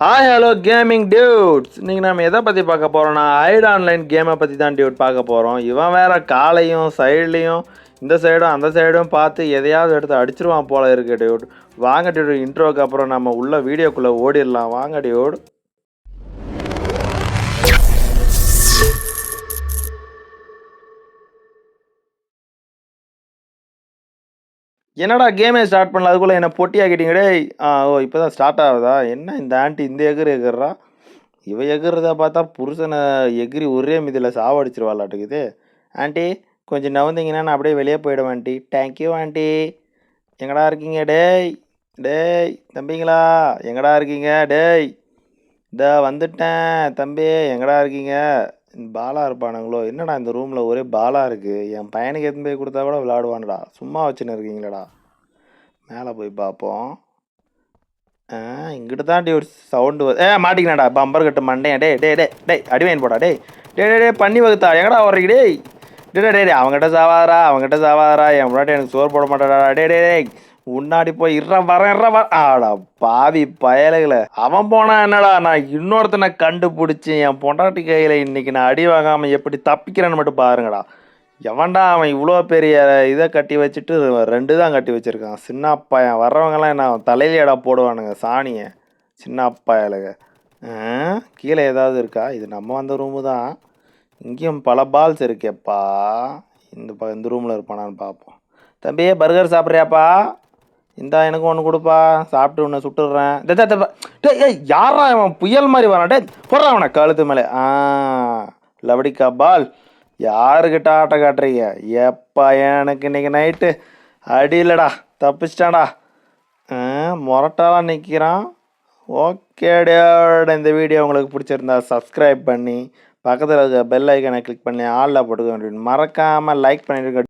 Hi hello gaming dudes இன்றைக்கி நம்ம எதை பற்றி பார்க்க போகிறோம்னா ஐடு ஆன்லைன் கேமை பற்றி தான் டியூட் பார்க்க போகிறோம் இவன் வேறு காலையும் சைட்லேயும் இந்த சைடும் அந்த சைடும் பார்த்து எதையாவது எடுத்து அடிச்சிருவான் போல இருக்கு டியூட் வாங்க டியூட் இன்ட்ரோக்கு அப்புறம் நம்ம உள்ள வீடியோக்குள்ளே ஓடிடலாம். வாங்க டியூட் என்னடா கேமே ஸ்டார்ட் பண்ணல? அதுக்குள்ளே என்ன பொட்டி ஆக்கிட்டீங்க ஆ ஓ இப்போ தான் ஸ்டார்ட் ஆகுதா? என்ன இந்த ஆண்டி இந்த எகிறு எகிறா இவ எகிறத பார்த்தா புருஷனை எகிரி ஒரே மிதியில் சாவடிச்சிருவாளாட்டுக்குது ஆண்டி கொஞ்சம் நவந்தீங்கன்னா நான் அப்படியே வெளியே போயிடுவேன் ஆண்டி. Thank you aunty. எங்கடா இருக்கீங்க? டேய் டேய் தம்பிங்களா? எங்கடா இருக்கீங்க? டேய் இந்த வந்துட்டேன் தம்பி. எங்கடா இருக்கீங்க? பாலா இருப்பானுங்களோ என்னடா இந்த ரூமில் ஒரே பாலா இருக்குது என் பையனுக்கு எத்தனை போய் கொடுத்தா கூட விளாடுவான்டா சும்மா வச்சுன்னு இருக்கீங்களடா மேலே போய் பார்ப்போம் ஆ இங்கிட்டு தான் ஒரு சவுண்டு ஏ மாட்டிக்கினாடா பம்பர் கட்டு மண்டையன் டேய் டே டேய் டே அடிவாயின் போடா டே டே டே டே பண்ணி வகுத்தா எங்கடா வர்றீங்க டேய் டே டேய் டே அவங்ககிட்ட சாவாதரா அவங்ககிட்ட சாவாதரா என் முன்னாடி எனக்கு சோறு போட மாட்டாடா டே டே டே முன்னாடி போய் இற வரேன் இற வர ஆடா பாவி பயலுகளை. அவன் போனா என்னடா நான் இன்னொருத்தனை கண்டுபிடிச்சி என் பொண்டாட்டி கையில் இன்னைக்கு நான் அடி வாங்காமல் எப்படி தப்பிக்கிறேன்னு மட்டும் பாருங்கடா. எவன்டா அவன் இவ்வளோ பெரிய இதை கட்டி வச்சுட்டு ரெண்டு தான் கட்டி வச்சுருக்கான். சின்ன பையன் வர்றவங்கலாம் என்ன அவன் தலையிலேடா போடுவானுங்க சாணியை. சின்ன பயலுக கீழே ஏதாவது இருக்கா? இது நம்ம வந்த ரூமு தான். இங்கேயும் பல பால்ஸ் இருக்கேப்பா. இந்த ப இந்த ரூமில் இருப்பானான்னு பார்ப்போம் தம்பி பர்கர் சாப்பிட்றியாப்பா? இந்தா எனக்கு ஒன்று கொடுப்பா சாப்பிட்டு ஒன்று சுட்டுடுறேன். டே, டே, டே, ஏய் யாரா அவன் புயல் மாதிரி வரான்? டே போடுறான் அவனை கழுத்து மேலே. ஆ லவடிக்கா பால் யாருக்கிட்ட ஆட்டை காட்டுறீங்க? எப்பா எனக்கு இன்னைக்கு நைட்டு அடியிலடா தப்பிச்சிட்டாடா ஆ, முரட்டாலாம் நிற்கிறான் ஓகே இந்த வீடியோ உங்களுக்கு பிடிச்சிருந்தா சப்ஸ்கிரைப் பண்ணி பக்கத்தில் இருக்க பெல் ஐக்கனை கிளிக் பண்ணி ஆளில் போட்டுக்க வேண்டிய மறக்காமல் லைக் பண்ணிடுங்க